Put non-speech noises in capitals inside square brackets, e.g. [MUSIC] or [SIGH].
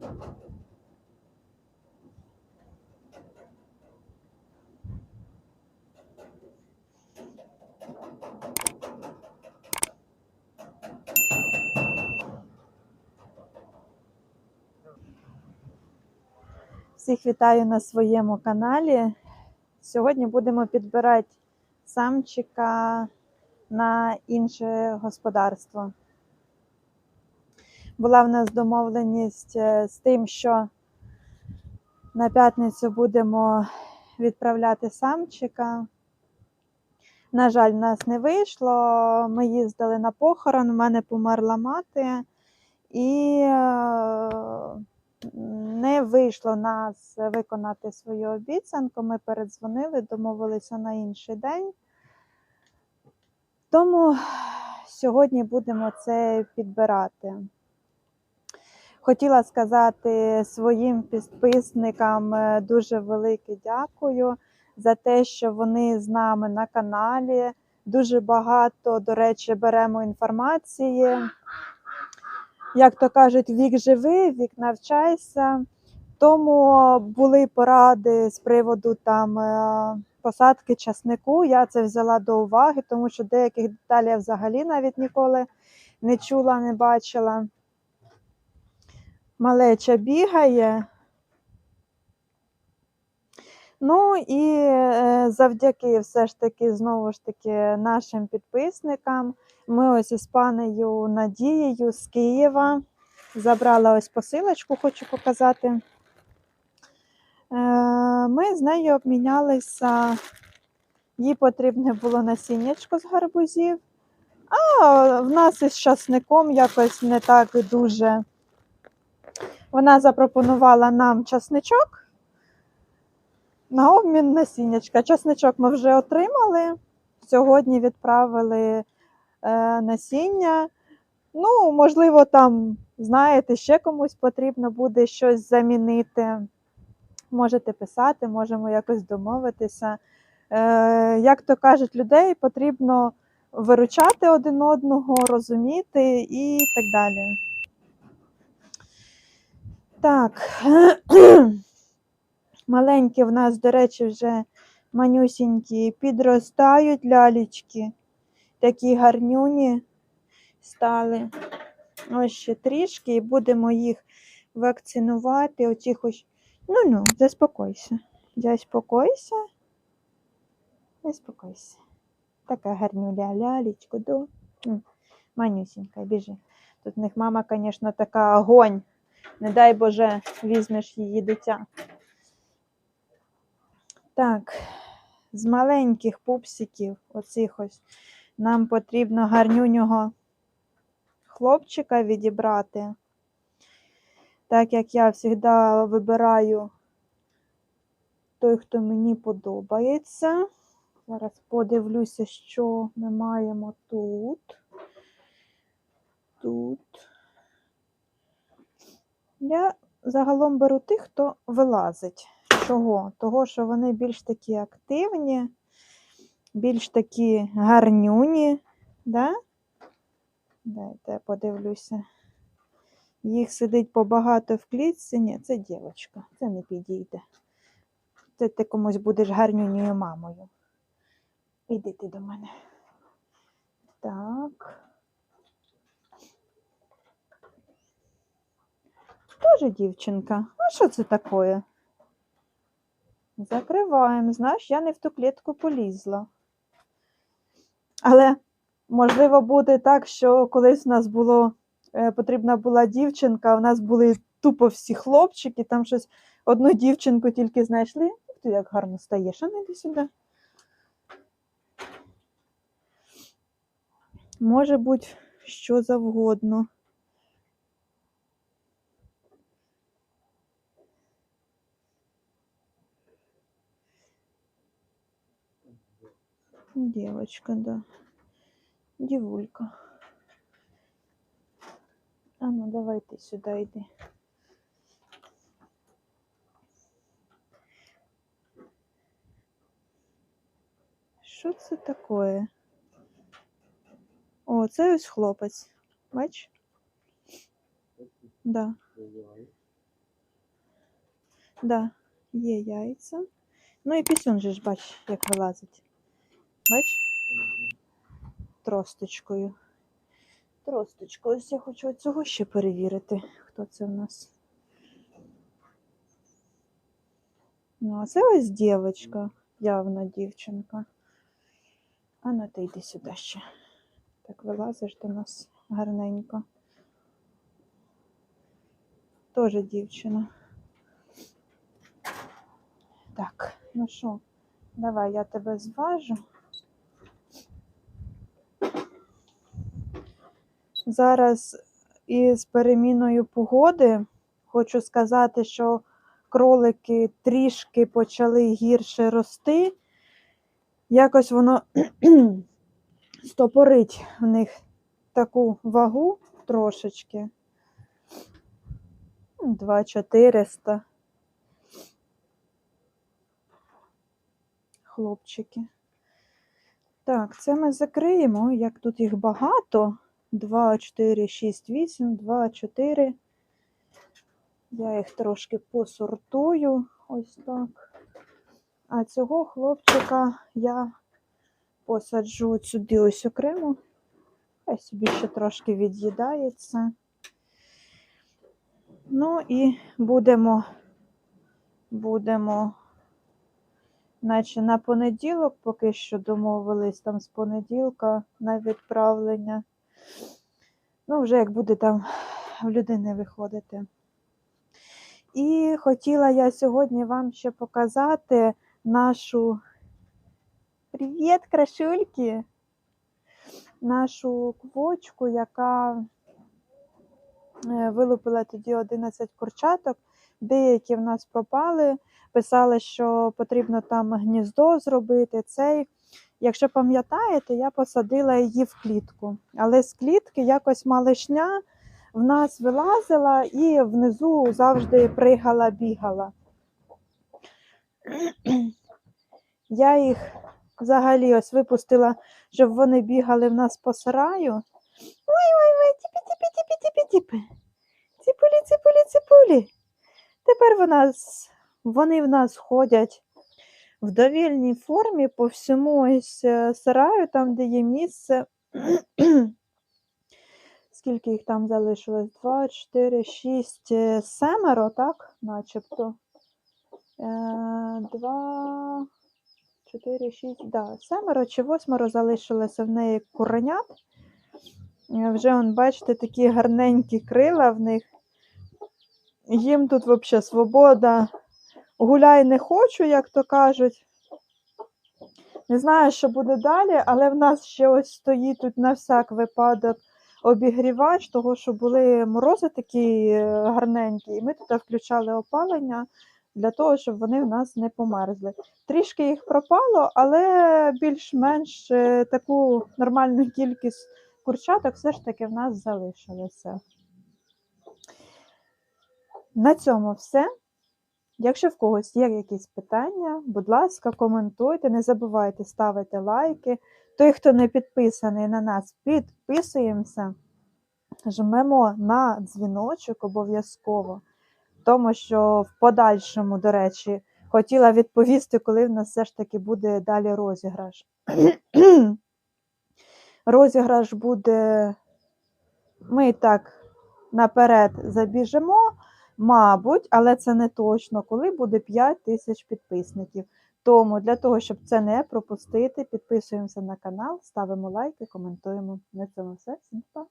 Всіх вітаю на своєму каналі. Сьогодні будемо підбирати самчика на інше господарство. Була в нас домовленість е, з тим, що на п'ятницю будемо відправляти самчика. На жаль, в нас не вийшло. Ми їздили на похорон, у мене померла мати, і е, не вийшло нас виконати свою обіцянку. Ми передзвонили, домовилися на інший день. Тому сьогодні будемо це підбирати. Хотіла сказати своїм підписникам е, дуже велике дякую за те, що вони з нами на каналі. Дуже багато, до речі, беремо інформації як то кажуть, вік живи, вік навчайся. Тому були поради з приводу там е, посадки часнику. Я це взяла до уваги, тому що деяких деталей я взагалі навіть ніколи не чула, не бачила. Малеча бігає. Ну і е, завдяки все ж таки, знову ж таки, нашим підписникам. Ми ось із панею Надією з Києва. Забрала ось посилочку, хочу показати. Е, Ми з нею обмінялися, їй потрібне було насіннячко з гарбузів, а в нас із часником якось не так дуже. Вона запропонувала нам часничок на обмін насіннячка. Часничок ми вже отримали. Сьогодні відправили е, насіння. Ну, можливо, там, знаєте, ще комусь потрібно буде щось замінити. Можете писати, можемо якось домовитися. Е, як то кажуть, людей потрібно виручати один одного, розуміти і так далі. Так. [CLEARS THROAT] Маленькі в нас, до речі, вже манюсінькі підростають лялечки. Такі гарнюні стали. Ось ще трішки, і будемо їх вакцинувати. Оці хоч. Ну ну, заспокойся. Заспокойся. Заспокойся. Така гарнюля лялечко, до. Манюсінька, біжи. Тут в них мама, звісно, така огонь. Не дай Боже, візьмеш її дитя. Так, з маленьких пупсиків, оцих ось, нам потрібно гарнюнього хлопчика відібрати. Так як я завжди вибираю той, хто мені подобається. Зараз подивлюся, що ми маємо тут. Тут. Я загалом беру тих, хто вилазить. Чого? Того, що вони більш такі активні, більш такі гарнюні. Да? Дайте я подивлюся. Їх сидить побагато в клітці. Ні, це дівчинка, це не підійде. Це ти комусь будеш гарнюньою мамою. Іди ти до мене. Так. Тоже дівчинка. А що це таке? Закриваємо. Знаєш, я не в ту клітку полізла. Але можливо буде так, що колись у нас було е, потрібна була дівчинка, у нас були тупо всі хлопчики, там щось одну дівчинку тільки знайшли. Ти як гарно стаєш, а не йди сюди. Може бути що завгодно. Девочка, да. Дівулька. А ну давай ти сюди йди. Що це таке? О, це ось хлопець. Бач? Да. Да, є яйця. Ну і пісюн же ж, бач, як вилазить. Бач? Тросточкою. Тросточкою. Ось я хочу цього ще перевірити. Хто це в нас? Ну, а це ось дівчинка, явно дівчинка. А ну ти йди сюди ще. Так вилазиш до нас гарненько. Тоже дівчина. Так, ну що, давай я тебе зважу. Зараз із переміною погоди хочу сказати, що кролики трішки почали гірше рости. Якось воно [CLEARS THROAT] стопорить в них таку вагу трошечки. 2400. Хлопчики. Так, це ми закриємо. Як тут їх багато. 2, 4, 6, 8, 2, 4. Я їх трошки посортую. Ось так. А цього хлопчика я посаджу сюди ось окремо. Хай собі ще трошки від'їдається. Ну і будемо, будемо, наче на понеділок, поки що домовились там з понеділка на відправлення. Ну, вже як буде там в людини виходити. І хотіла я сьогодні вам ще показати нашу Привіт, крашульки! Нашу квочку, яка е, вилупила тоді 11 курчаток. Деякі в нас пропали. Писали, що потрібно там гніздо зробити. Цей. Якщо пам'ятаєте, я посадила її в клітку. Але з клітки якось малишня в нас вилазила і внизу завжди пригала, бігала. Я їх взагалі ось випустила, щоб вони бігали в нас по сараю. Ой-ой-ой, тіпі-тіпі-тіпі-тіпі-тіпі. Ципулі, ципулі, ципулі. Тепер вона, вони в нас ходять в довільній формі по всьому е, сараю, там, де є місце. [CLEARS THROAT] Скільки їх там залишилось? Два, чотири, шість, е, семеро, так? Начебто. Е, Два, чотири, шість, да, семеро чи восьмеро залишилося в неї куренят. Е, Вже, он, бачите, такі гарненькі крила в них. Їм тут взагалі свобода. Гуляй не хочу, як то кажуть. Не знаю, що буде далі, але в нас ще ось стоїть тут на всяк випадок обігрівач, того, що були морози такі е, гарненькі, і ми тут включали опалення для того, щоб вони в нас не померзли. Трішки їх пропало, але більш-менш е, таку нормальну [LAUGHS] кількість курчаток все ж таки в нас залишилося. На цьому все. Якщо в когось є якісь питання, будь ласка, коментуйте, не забувайте ставити лайки. Той, хто не підписаний на нас, підписуємося, жмемо на дзвіночок обов'язково, тому що в подальшому, до речі, хотіла відповісти, коли в нас все ж таки буде далі розіграш. [CLEARS THROAT] розіграш буде, ми і так наперед забіжимо, мабуть, але це не точно, коли буде 5 тисяч підписників. Тому для того, щоб це не пропустити, підписуємося на канал, ставимо лайки, коментуємо. На цьому все. Всім па!